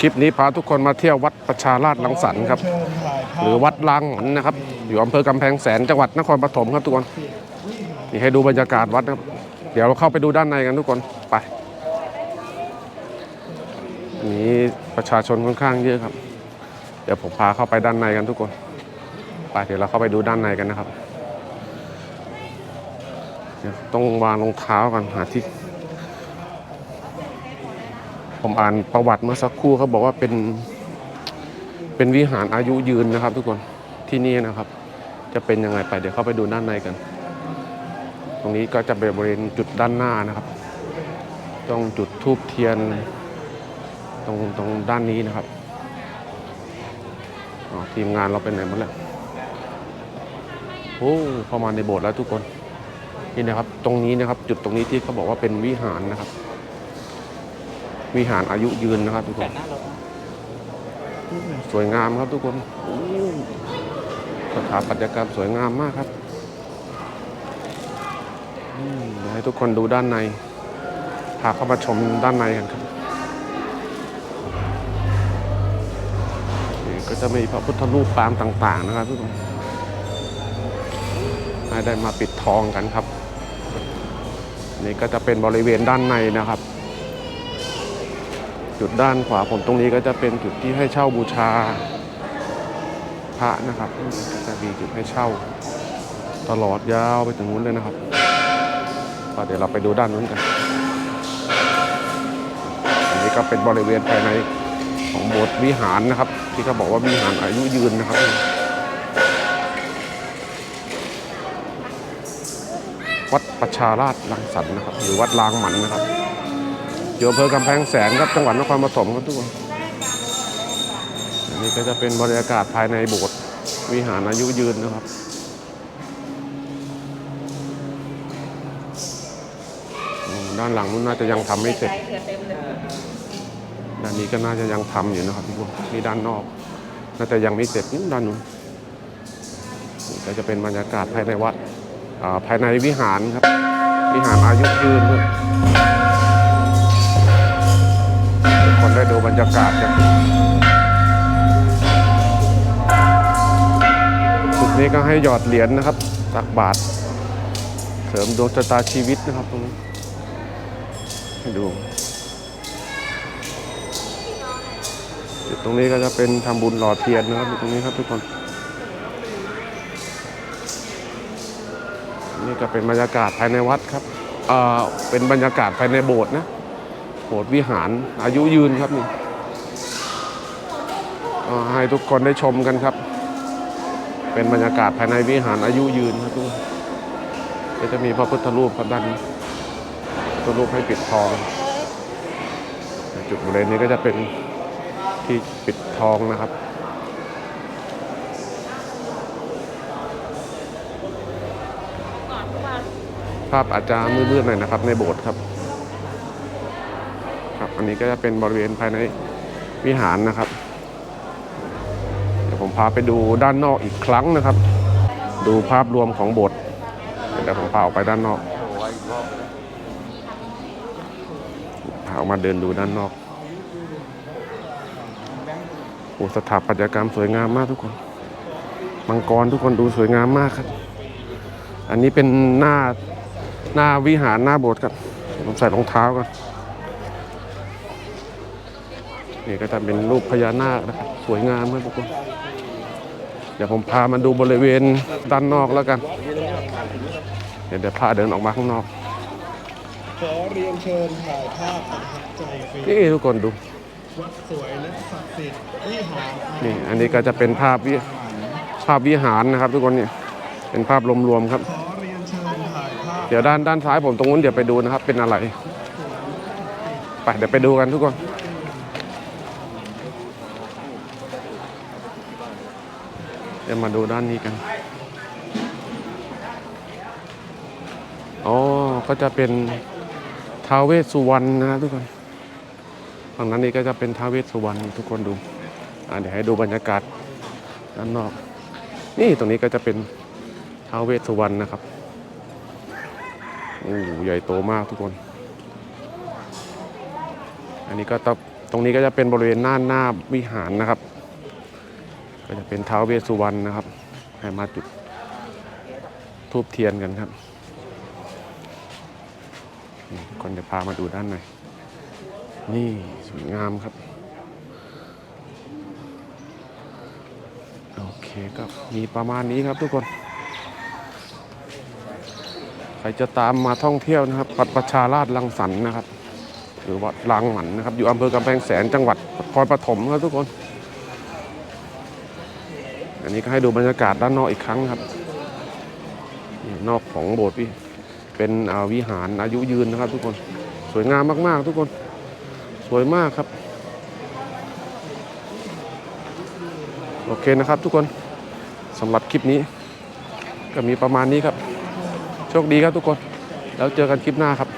คลิปนี้พาทุกคนมาเที่ยววัดประชาราชลังสรรค์ครับ หรือวัดลางหมันนะครับ อยู่อำเภอกำแพงแสนจังหวัดนครปฐมครับทุกคนนี่ให้ดูบรรยากาศวัดนะครับ เดี๋ยวเราเข้าไปดูด้านในกันทุกคนไปนี่ประชาชนค่อนข้างเยอะครับ เดี๋ยวผมพาเข้าไปด้านในกันทุกคนไปเดี๋ยวเราเข้าไปดูด้านในกันนะครับต้องวางรองเท้ากันหาที่ ผมอ่านประวัติเมื่อสักครู่เขาบอกว่าเป็นเป็นวิหารอายุยืนนะครับ ทุกคนที่นี่นะครับ จะเป็นยังไงไปเดี๋ยวเข้าไปดูด้านในกัน ตรงนี้ก็จะเป็นบริเวณจุดด้านหน้านะครับ ต้องจุดทูบเทียน ตรงตรงด้านนี้นะครับทีมงานเราเป็นไหนหมดแล้วโอ้เข้ามาในโบสถ์แล้วทุกคนนี่นะครับ ตรงนี้นะครับ จุดตรงนี้ที่เขาบอกว่าเป็นวิหารนะครับ วิหารอายุยืนนะครับทุกคนสวยงามครับทุกคนโอ้สถาปัตยกรรมสวยงามมากครับอืมเดี๋ยวให้ทุกคนดูด้านใน พาเข้ามาชมด้านในกันครับนี่ก็จะมีพระพุทธรูปปางต่าง ๆ นะครับทุกคนให้ได้มาปิดทองกันครับ นี่ก็จะเป็นบริเวณด้านในนะครับ จุดด้านขวาผมตรงนี้ก็จะเป็นจุดที่ให้เช่าบูชา พระนะครับก็จะมีจุดให้เช่า ตลอดยาวไปถึงนู้นเลยนะครับเดี๋ยวเราไปดูด้านนู้นกัน อันนี้ก็เป็นบริเวณภายในของโบสถ์วิหารนะครับ ที่เขาบอกว่าวิหารอายุยืนนะครับวัดประชาราชลังสรรนะครับ หรือวัดลางหมันนะครับ อยู่อำเภอกำแพงแสนครับจังหวัดนครปฐมครับทุกคนอันนี้ก็จะเป็นบรรยากาศภายในโบสถ์วิหารอายุยืนนะครับด้านหลังนู้นน่าจะยังทำไม่เสร็จ ด้านนี้ก็น่าจะยังทำอยู่นะครับทุกคนนี่ด้านนอก น่าจะยังไม่เสร็จนี่ด้านนู้นนี่ก็จะเป็นบรรยากาศภายในวัดภายในวิหารครับ วิหารอายุยืนด้วย ได้ดูบรรยากาศกันจุดนี้ก็ให้หยอดเหรียญนะครับตักบาท เสริมดวงชะตาชีวิตนะครับตรงนี้ให้ดูจุดตรงนี้ก็จะเป็นทำบุญหล่อเทียนนะครับตรงนี้ครับทุกคนนี่ก็เป็นบรรยากาศภายในวัดครับ เอ่อ เป็นบรรยากาศภายในโบสถ์นะ โบสถ์วิหารอายุยืนครับนี่ก็ให้ทุกคนได้ชมกันครับ เป็นบรรยากาศภายในวิหารอายุยืนครับทุกคนก็จะมีพระพุทธรูปครับด้านนี้พระพุทธรูปให้ปิดทองจุดบริเวณนี้ก็จะเป็นที่ปิดทองนะครับภาพอาจจะมืดๆหน่อยนะครับในโบสถ์ครับ อันนี้ก็จะเป็นบริเวณภายในวิหารนะครับ เดี๋ยวผมพาไปดูด้านนอกอีกครั้งนะครับ ดูภาพรวมของโบสถ์เดี๋ยวผมพาออกไปด้านนอกพาออกมาเดินดูด้านนอกโอ้สถาปัตยกรรมสวยงามมากทุกคน มังกรทุกคนดูสวยงามมากครับ อันนี้เป็นหน้าหน้าวิหารหน้าโบสถ์ครับผมใส่รองเท้าก่อน นี่ก็จะเป็นรูปพญานาคนะครับสวยงามมากทุกคนเดี๋ยวผมพามาดูบริเวณด้านนอกแล้วกัน เดี๋ยวเดี๋ยวพาเดินออกมาข้างนอกขอเรียนเชิญถ่ายภาพประทับใจฟรีนี่ทุกคนดูวัดสวยและศักดิ์สิทธิ์วิหารนี่อันนี้ก็จะเป็นภาพวิภาพวิหารนะครับ ทุกคนเนี่ยเป็นภาพรวมๆครับ ขอเรียนเชิญถ่ายภาพเดี๋ยวด้านด้านซ้ายผมตรงนู้นเดี๋ยวไปดูนะครับ เป็นอะไรไปเดี๋ยวไปดูกันทุกคน ดี๋ยวมาดูด้านนี้กัน อ๋อ ก็จะเป็นท้าวเวสสุวรรณนะทุกคนฝั่งนั้นนี่ก็จะเป็นท้าวเวสสุวรรณทุกคนดูอ่าเดี๋ยวให้ดูบรรยากาศด้านนอก นี่ตรงนี้ก็จะเป็นท้าวเวสสุวรรณนะครับโอ้ใหญ่โตมากทุกคน อันนี้ก็ต้อตรงนี้ก็จะเป็นบริเวณหน้าหน้าวิหารนะครับ ก็จะเป็นเท้าเวสุวรรณนะครับ ให้มาจุดทูบเทียนกันครับนี่ทุกคนจะพามาดูด้านในนี่สวยงามครับ โอเคก็มีประมาณนี้ครับทุกคน ใครจะตามมาท่องเที่ยวนะครับวัดประชาราชรังสรรค์นะครับ หรือวัดลางหมันนะครับ อยู่อำเภอกำแพงแสนจังหวัดนครปฐมครับทุกคน อันนี้ก็ให้ดูบรรยากาศด้านนอกอีกครั้งครับนี่นอกของโบสถ์พี่เป็นวิหารอายุยืนนะครับ ทุกคนสวยงามมาก ๆ ทุกคนสวยมากครับ โอเคนะครับทุกคนสำหรับคลิปนี้ ก็มีประมาณนี้ครับ โชคดีครับทุกคน แล้วเจอกันคลิปหน้าครับ